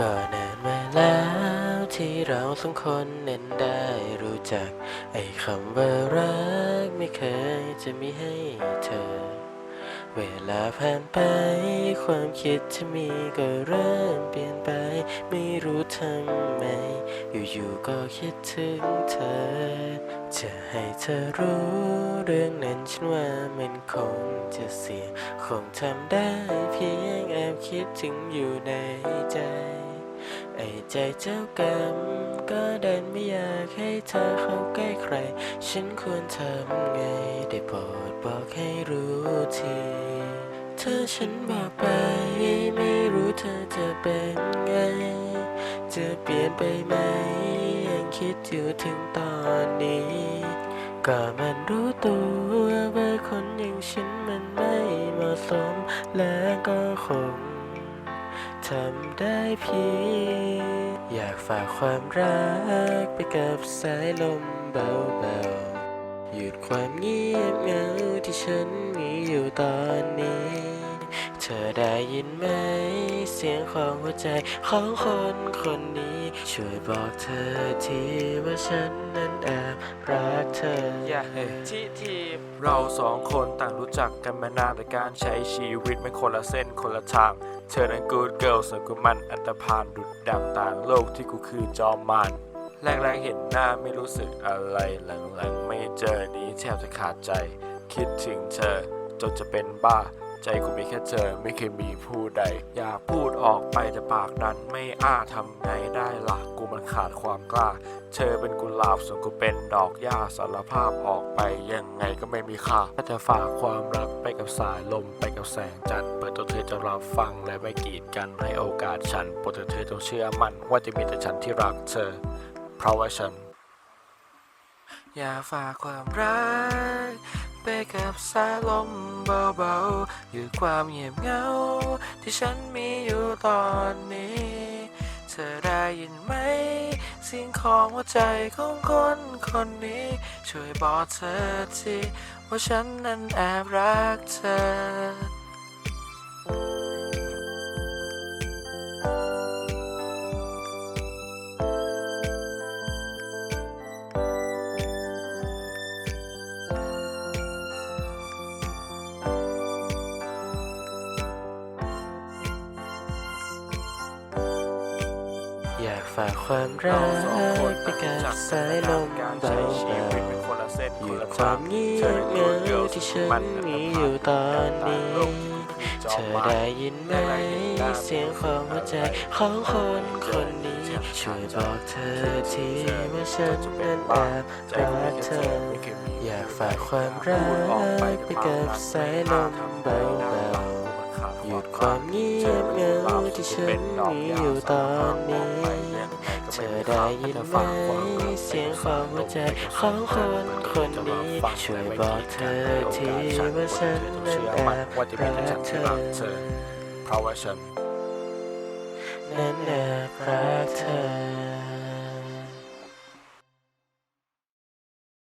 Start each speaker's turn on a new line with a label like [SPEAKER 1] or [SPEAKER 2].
[SPEAKER 1] ก็นานมาแล้วที่เราสองคนนั้นได้รู้จัก ไอ้คำว่ารักไม่เคยจะมีให้เธอ เวลาผ่านไป ความคิดที่มีก็เริ่มเปลี่ยนไป ไม่รู้ทำไม อยู่ๆก็คิดถึงเธอ จะให้เธอรู้เรื่องนั้นฉันว่ามันคงจะเสี่ยงคงทำได้เพียงแอบคิดถึงอยู่ในใจ ไอ้ใจเจ้ากรรมก็เดันไม่อยากให้เธอเข้าใกล้ใคร ฉันควรทำไง ได้โปรดบอกให้รู้ทีถ้าฉันบอกไปไม่รู้เธอจะเป็นไง จะเปลี่ยนไปไหม ยังคิดอยู่ถึงตอนนี้ ก็มันรู้ตัวว่าคนอย่างฉันมันไม่เหมาะสมและก็คง ทำได้เพียงอยากฝากความรักไปกับสายลมเบาๆ หยุดความเงียบเหงาที่ฉันมีอยู่ตอนนี้ เธอได้ยินไหม เสียงของหัวใจของคนคนนี้ ช่วยบอกเธอทีว่าฉันนั้นแอบรักเธอ
[SPEAKER 2] อย่าที่ทีมเราสองคนต่างรู้จักกันมานานแต่การใช้ชีวิตไม่คนละเส้นคนละทาง เธอนั้น good girl ส่วนกูมันอันตรพานดุดดังต่างโลกที่กูคือจอมมารแรกๆเห็นหน้าไม่รู้สึกอะไรหลังๆ ไม่เจอนี้แทบจะขาดใจ คิดถึงเธอจนจะเป็นบ้า ใจกูมีแค่เธอไม่เคยมีผู้ใด อยากพูดออกไปแต่ปากนั้นไม่อ้าทำไงได้ละ่ะกูมันขาดความกล้า เธอเป็นกุหลาบส่วนกูเป็นดอกหญ้าสารภาพออกไปยังไงก็ไม่มีค่าถ้าจะฝากความรักไปกับสายลมไปกับแสงจันทร์เปิดตัวเธอจะรับฟังและไม่กีดกันให้โอกาสฉันโปรดเธอจงเชื่อมั่นว่าจะมีแต่ฉันที่รักเธอ เพราะว่าฉัน อย่าฝากความรัก ไปกับสายลมเบาๆ อยู่ความเงียบเหงา ที่ฉันมีอยู่ตอนนี้ เธอได้ยินไหมเสิ่งของหัวใจของคนคนนี้ ช่วยบอกเธอทีว่าฉันนั้นแอบรักเธอ
[SPEAKER 1] อยากฝากความรักไปกับสายลมเบาๆหยุดความเงียบเหงาที่ฉันมีอยู่ตอนนี้ เธอได้ยินไหมเสียงของหัวใจของคนคนนี้ ช่วยบอกเธอทีว่าฉันนั้นแอบรักเธอ อยากฝากความรักไปกับสายลมเบาๆ หยุดความเงียบเหงาที่ฉันมีอยู่ตอนนี้ เธอได้ยินไหมเสียงของหัวใจของคนคนนี้ช่วยบอกเธอทีว่าฉันนั้นแอบ
[SPEAKER 2] รักเธอเพราะว่าฉัน
[SPEAKER 1] นั้นแอบรักเธอ